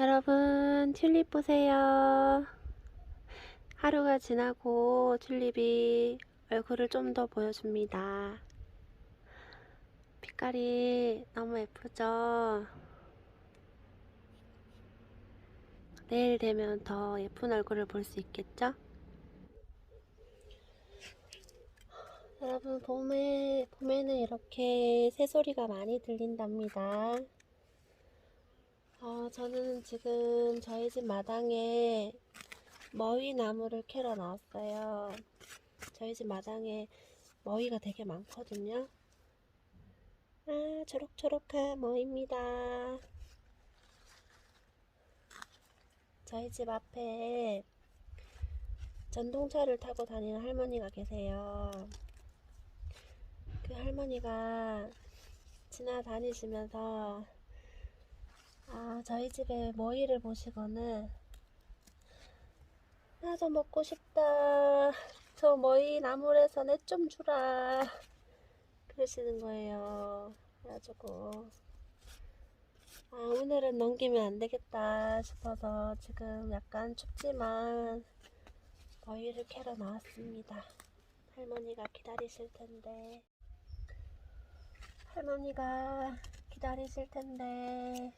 여러분 튤립 보세요. 하루가 지나고 튤립이 얼굴을 좀 더 보여줍니다. 빛깔이 너무 예쁘죠? 내일 되면 더 예쁜 얼굴을 볼 수 있겠죠? 여러분 봄에 봄에는 이렇게 새소리가 많이 들린답니다. 어, 저는 지금 저희 집 마당에 머위 나무를 캐러 나왔어요. 저희 집 마당에 머위가 되게 많거든요. 아, 초록초록한 머위입니다. 저희 집 앞에 전동차를 타고 다니는 할머니가 계세요. 그 할머니가 지나다니시면서 아, 저희 집에 머위를 보시고는 나도 먹고 싶다. 저 머위 나물에서 내 좀 주라. 그러시는 거예요. 그래가지고 아, 오늘은 넘기면 안 되겠다 싶어서 지금 약간 춥지만 머위를 캐러 나왔습니다. 할머니가 기다리실 텐데 할머니가 기다리실 텐데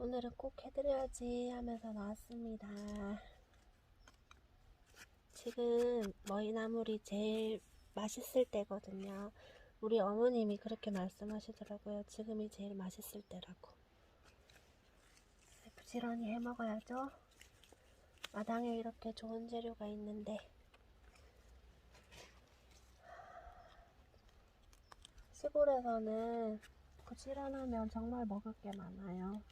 오늘은 꼭 해드려야지 하면서 나왔습니다. 지금 머위나물이 제일 맛있을 때거든요. 우리 어머님이 그렇게 말씀하시더라고요. 지금이 제일 맛있을 때라고. 부지런히 해 먹어야죠. 마당에 이렇게 좋은 재료가 있는데 시골에서는 부지런하면 정말 먹을 게 많아요.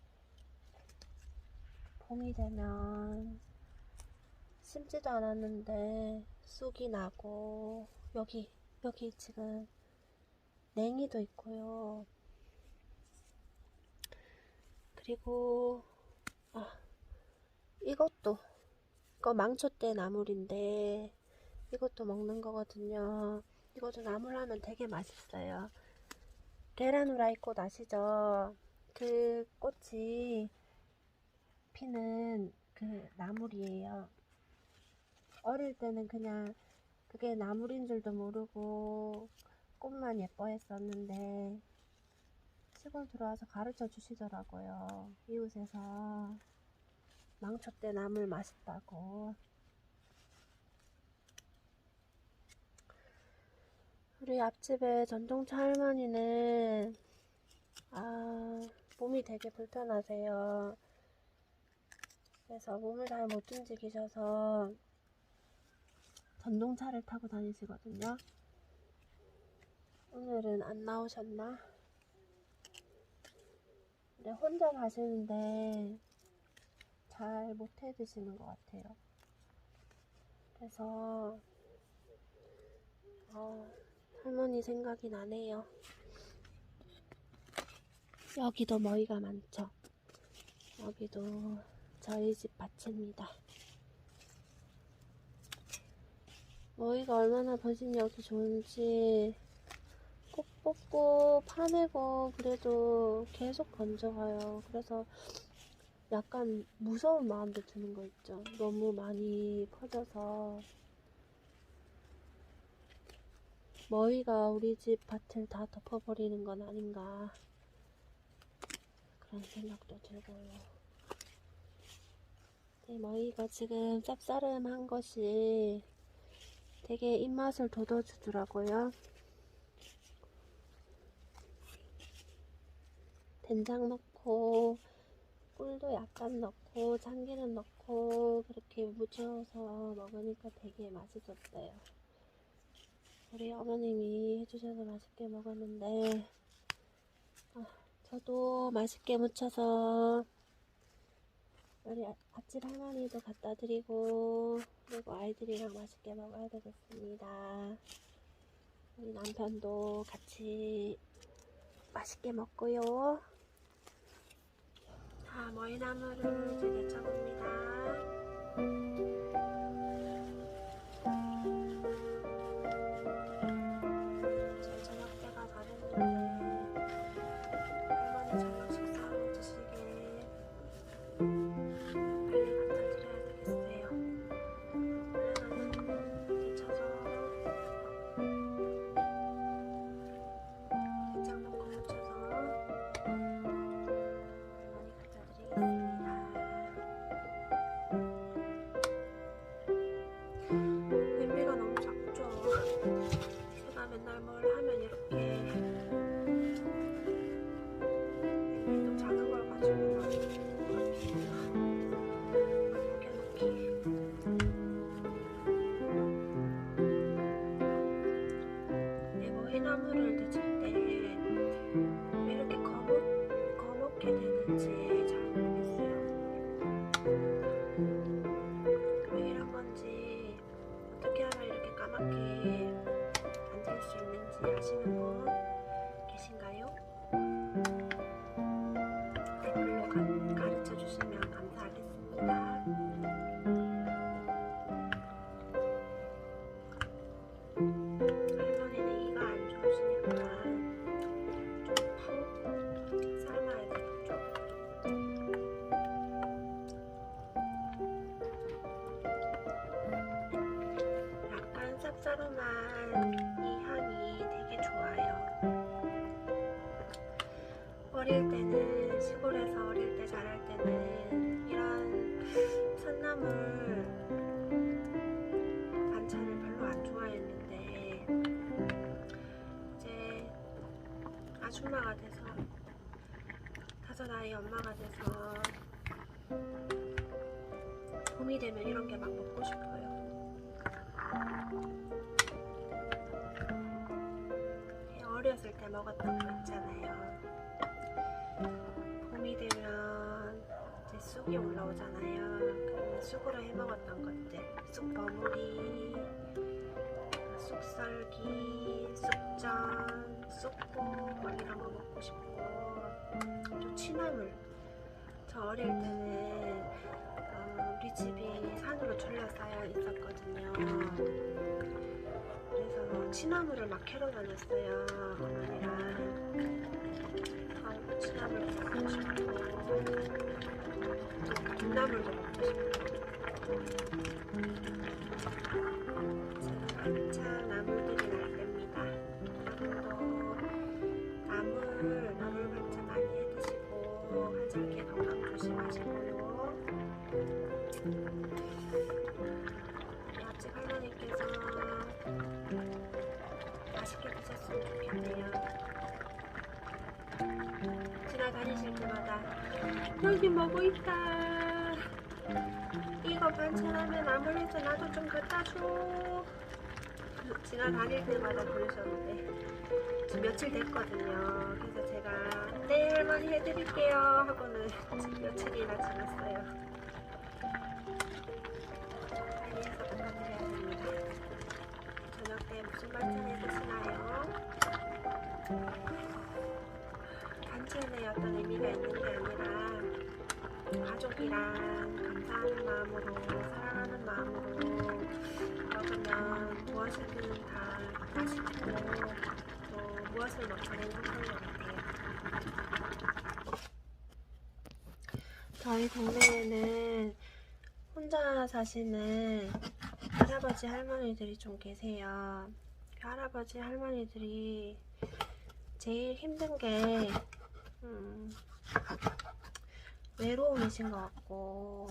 봄이 되면 심지도 않았는데 쑥이 나고 여기 여기 지금 냉이도 있고요. 그리고 아 이것도 이거 망초대 나물인데 이것도 먹는 거거든요. 이것도 나물하면 되게 맛있어요. 계란 후라이 꽃 아시죠? 그 꽃이 피는 그 나물이에요. 어릴 때는 그냥 그게 나물인 줄도 모르고 꽃만 예뻐했었는데 시골 들어와서 가르쳐 주시더라고요. 이웃에서 망초대 나물 맛있다고. 우리 앞집에 전동차 할머니는 아 몸이 되게 불편하세요. 그래서 몸을 잘 못 움직이셔서 전동차를 타고 다니시거든요. 오늘은 안 나오셨나? 근데 혼자 가시는데 잘 못해 드시는 것 같아요. 그래서 어, 할머니 생각이 나네요. 여기도 머위가 많죠. 여기도 저희 집 밭입니다. 머위가 얼마나 번식력이 좋은지 꼭 뽑고 파내고 그래도 계속 번져가요. 그래서 약간 무서운 마음도 드는 거 있죠. 너무 많이 퍼져서 머위가 우리 집 밭을 다 덮어버리는 건 아닌가 그런 생각도 들고요. 네, 머위가 지금 쌉싸름한 것이 되게 입맛을 돋워주더라고요. 된장 넣고 꿀도 약간 넣고 참기름 넣고 그렇게 무쳐서 먹으니까 되게 맛있었어요. 우리 어머님이 해주셔서 맛있게 먹었는데 아, 저도 맛있게 무쳐서 우리 아- 앞집 할머니도 갖다 드리고 그리고 아이들이랑 맛있게 먹어야 되겠습니다. 우리 남편도 같이 맛있게 먹고요. 자, 머위나무를 이제 데쳐봅니다. 아시는 분 계신가요? 댓글로 가, 가르쳐 주시면 감사하겠습니다. 할머니는 이가 안 좋으시니까 좀푹 삶아야 되겠죠? 약간 쌉싸름한 어릴 때는 시골에서 어릴 때 자랄 때는 이런 산나물 반찬을 별로 안 좋아했는데 이제 아줌마가 돼서 다섯 아이 엄마가 돼서 봄이 되면 이런 게 막 먹고 싶어요. 어렸을 때 먹었던 거 있잖아요. 봄이 되면 이제 쑥이 올라오잖아요. 쑥으로 해 먹었던 것들, 쑥 버무리, 쑥썰기, 쑥전, 쑥국 막 이런 거 먹고 싶고 또 취나물. 저 어릴 때는 어, 우리 집이 산으로 둘러싸여 있었거든요. 그래서 취나물을 막 캐러 다녔어요. 어머니랑. 아, 취나물 먹고 싶고, 또 콩나물도 먹고 싶고. 이거 반찬하면 아무래도 나도 좀 갖다 줘. 지나다닐 때마다 그러셨는데 지금 며칠 됐거든요. 그래서 제가 네 할머니 해드릴게요 하고는 지금 며칠이나 지났어요. 빨리 해서 갖다 드려야 됩니다. 저녁 때 무슨 반찬 해 드시나요? 반찬에 어떤 의미가 있는 게 아니라 가족이랑 감사하는 마음으로 사랑하는 마음으로 먹으면 무엇이든 다 맛있고 또 무엇을 먹든 행복한 것 같아요. 저희 동네에는 혼자 사시는 할아버지 할머니들이 좀 계세요. 그 할아버지 할머니들이 제일 힘든 게 음, 외로움이신 것 같고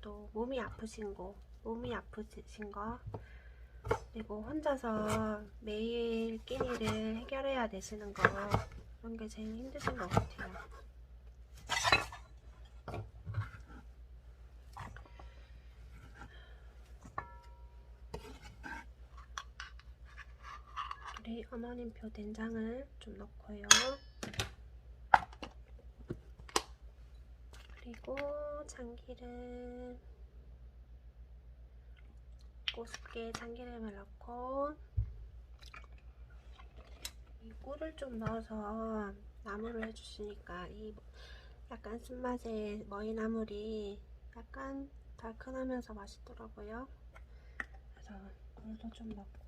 또 몸이 아프신 거 몸이 아프신 거 그리고 혼자서 매일 끼니를 해결해야 되시는 거 그런 게 제일 힘드신 것 같아요. 우리 어머님표 된장을 좀 넣고요. 그리고 참기름 우습게 참기름을 넣고 이 꿀을 좀 넣어서 나물을 해주시니까 이 약간 쓴맛의 머위나물이 약간 달큰하면서 맛있더라고요. 그래서 꿀도 좀 넣고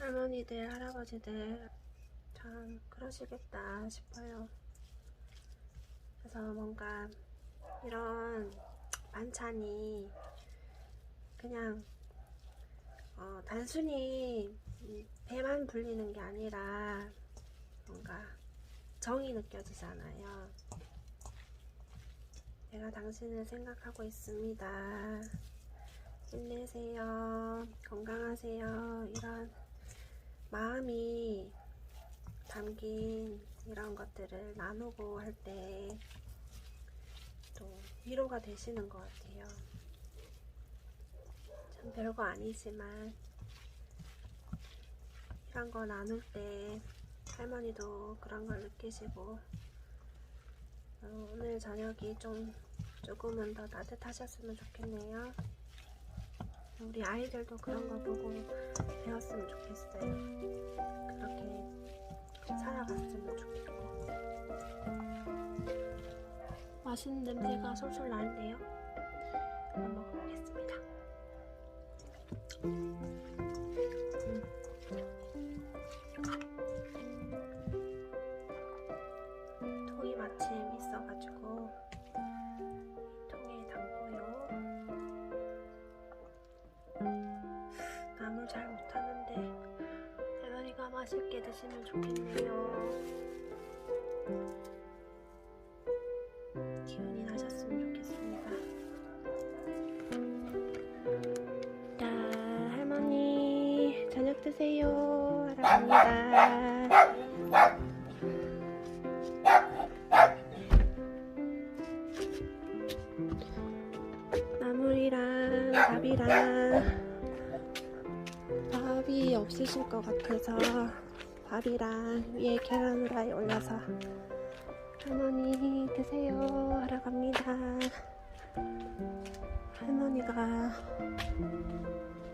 할머니들, 할아버지들 참 그러시겠다 싶어요. 그래서 뭔가 이런 반찬이 그냥 어, 단순히 이 배만 불리는 게 아니라 뭔가 정이 느껴지잖아요. 내가 당신을 생각하고 있습니다. 힘내세요. 건강하세요. 이런 마음이 담긴 이런 것들을 나누고 할 때 또 위로가 되시는 것 같아요. 참 별거 아니지만 이런 거 나눌 때 할머니도 그런 걸 느끼시고 어, 오늘 저녁이 좀 조금은 더 따뜻하셨으면 좋겠네요. 우리 아이들도 그런 거 보고 배웠으면 좋겠어요. 그렇게 살아갔으면 좋겠고. 맛있는 냄새가 솔솔 나는데요. 한번 먹어보겠습니다. 통 맛있게 드시면 좋겠네요. 기운이 나셨으면 좋겠습니다. 자, 할머니 저녁 드세요. 사랑합니다. 나물이랑 밥이랑 밥이 없으실 것 같아서 밥이랑 위에 계란 후라이 올려서 할머니 드세요 하러 갑니다. 할머니가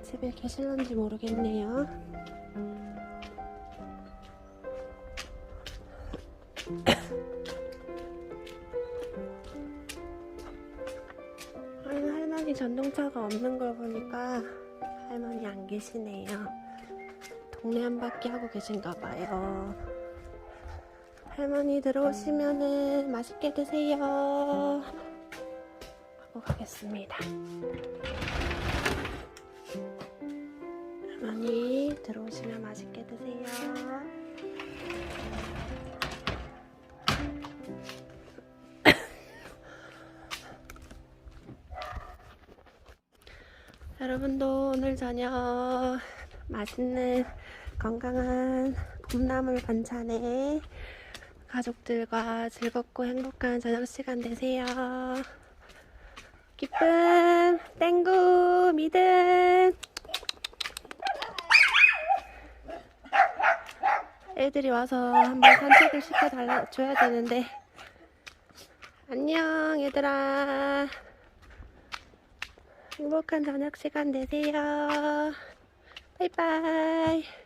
집에 계실런지 모르겠네요. 할머니 전동차가 없는 걸 보니까 할머니 안 계시네요. 동네 한 바퀴 하고 계신가 봐요. 할머니 들어오시면은 맛있게 드세요. 하고 가겠습니다. 할머니 들어오시면 맛있게 드세요. 여러분도 오늘 저녁 맛있는 건강한 봄나물 반찬에 가족들과 즐겁고 행복한 저녁 시간 되세요. 기쁨, 땡구, 믿음. 애들이 와서 한번 산책을 시켜달라 줘야 되는데 안녕 얘들아. 행복한 저녁 시간 되세요. 바이바이.